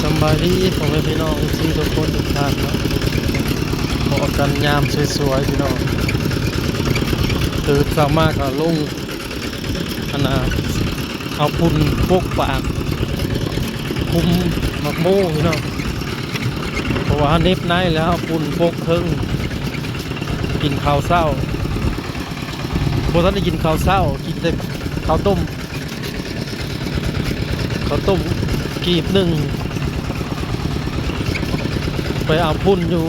สำบายดีผมเป็นพี่น้องที่ทุกคนทุกท่านนะขอกันยามสวยๆพี่น้องตื่นสามารถก็ลงอันนะเอาปุ่นพวกปาก คุ้มมักโม่พี่น้องเพราะว่าเน็บในแล้วเอาปุ่นพวกเทิงกินข้าวเศร้าบท่านได้กินข้าวเศร้ากินแต่ข้าวต้มข้าวต้มกีบหนึ่ง ไปเอาพุ่นอยู่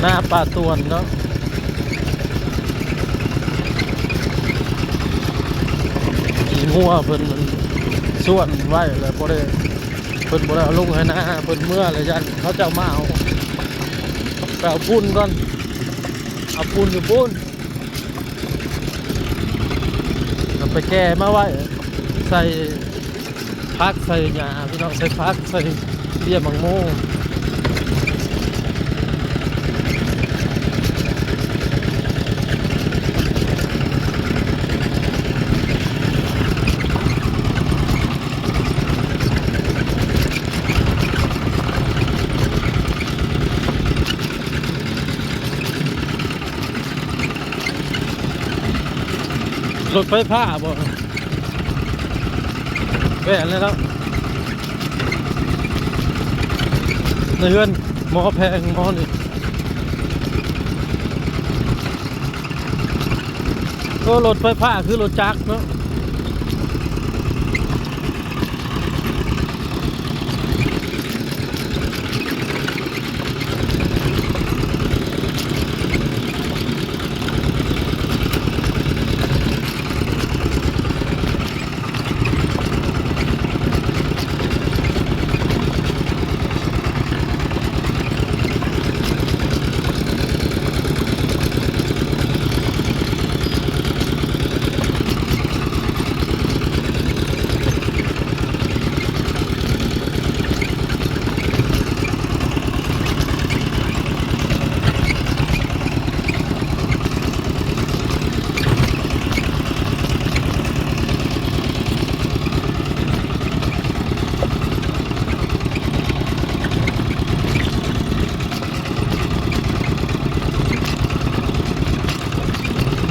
หน้าป่าตวนเนาะอีงัวเพิ่นส่วนไว้เลยบ่ได้เพิ่นบ่ได้เอาลงให้น้าเพิ่นเมื่อเลยยันเขาจะมาเอาไปเอาพุ่นก่อนเอาพุ่นอยู่พุ่นเอาไปแก้มาไว้ใส่ พักใส่หญ้าพี่น้องใส่พักใส่เบี้ยมังโมรถไฟฟ้าบ่ แหวนเลยแล้วในเฮือนหมอแพงหมอนี่ก็รถไฟฟ้าคือรถจักรเนาะ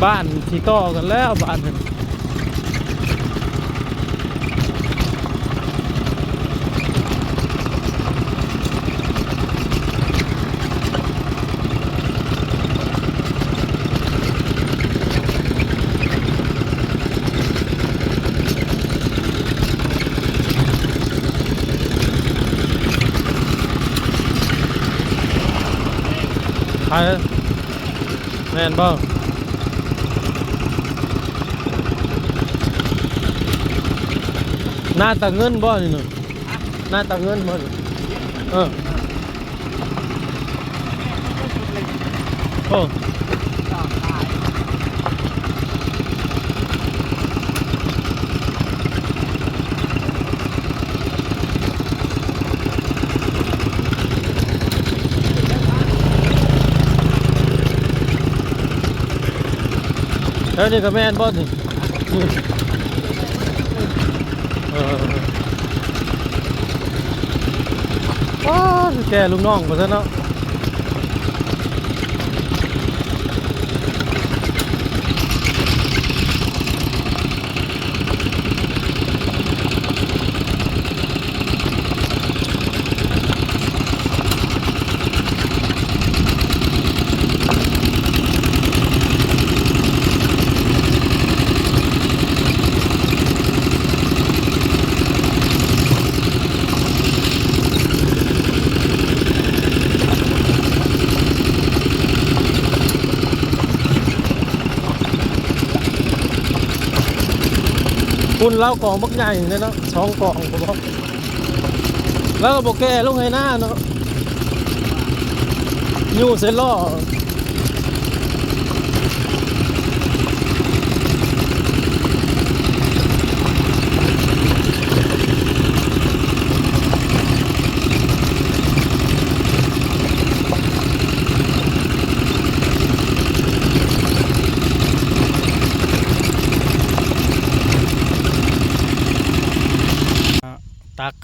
บ้านที่ต่อกันแล้วบ้านนั้นใครแม่นบ่ น้าตาเงินบ่นี่หนูหน้าตาเงินบ่นี่เออโอ้แล้วนี่ก็แม่นบ่นี่ ว้าแกลูกน้องมาซะเนาะ คุณเล่ากองบักใหญ่เลยเนาะสองกล่องผมบอกแล้วก็บอกแกลงให้หน้าเนาะอยู่เสร็จล้อ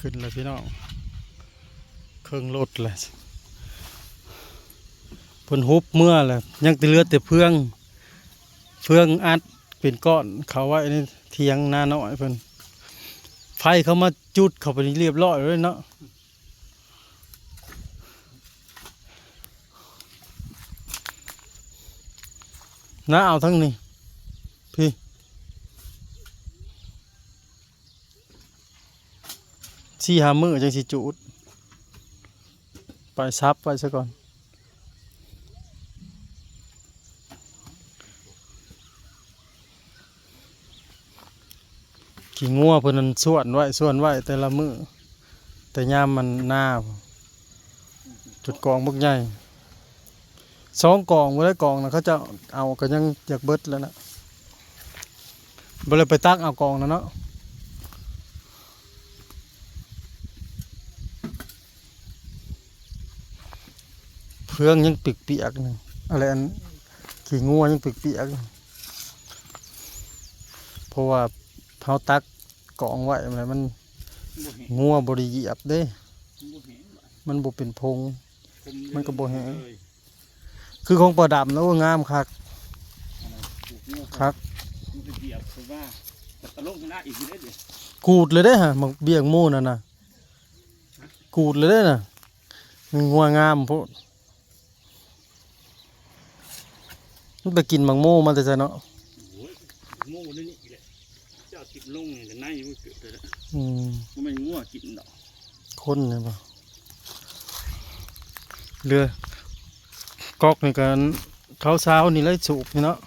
ขึ้นเลยพี่น้องเครื่องรถเลยเพิ่นฮุบเมื่อแหละยังติเลือแต่เพื่องเพื่องอัดเป็นก้อนเขาไว้ในเทียงหน้าน้อยเพิ่นไฟเขามาจุดเขาไปนี่เรียบร้อยเลยเนาะน้าเอาทั้งนี้พี่ สี่หามือจังสิจูด ไปซับไปซะก่อน ขี่งัวเพิ่นนั้นส่วนไว้ส่วนไว้แต่ละมือ แต่ยามมันหน้า จุดกองบักใหญ่สองกองบ่ได้กองนะเขาจะเอาก็ยังอยากเบิดแล้วนะบ่เลยไปตักเอากองนะเนาะ เพื่องยังเปียกนึงอะไรอันขี่งัวยังเปียกๆอยู่เพราะว่าเขาตักกองไว้อะไรมันงัวบริยีบเด้ มันบ่เป็นพง มันก็บ่แหงคือของประดับแล้วงามคักอะไรปลูกงัวคักมับเพราะว่าแต่ตะลงหน้าอีกทีได้เดี๋ยวกูดเลยเด้ฮะมักเบี้ยงหมูนั่นน่ะกูดเลยเด้น่ะงัวงามโพด มันไปกินมังโมมาแต่ไสเนาะโอ้ยโง่เลยนี่อีกแล้วเจ้าติดลงเนี่ยแต่ในมันเกิดเลยนะอืมมันไม่งัวกินดอกคนเนี่ยปะเรือกอกนี่กันเขาเช้านี่เลยสูบนี่เนาะ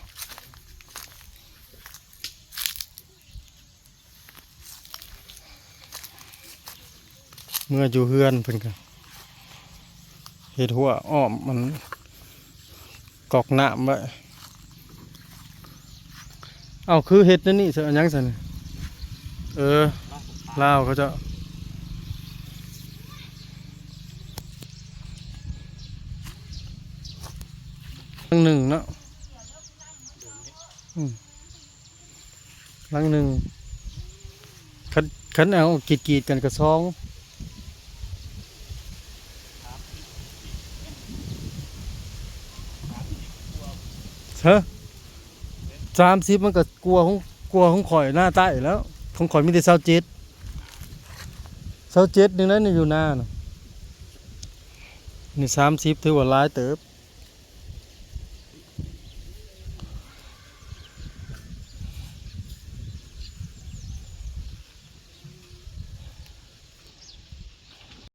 เมื่ออยู่เฮือนเพิ่นกันเห็ดหัวอ้อมมันกอกน้ำไว้ เอาคือเห็ดนั่นนี่เสอันยังสันเออลาวเขาจะลังหนึ่งเนาะลังหนึ่งคันคันเอากรีดกรีดกันกระซองเฮ้ สามสิบมันก็กลัวของกลัวของข่อยหน้าใต้แล้วของข่อยมีแต่เสาเจ็ดเสาเจ็ดนึงแล้วนี่อยู่หน้านะนี่สามสิบถือว่าร้ายเติบ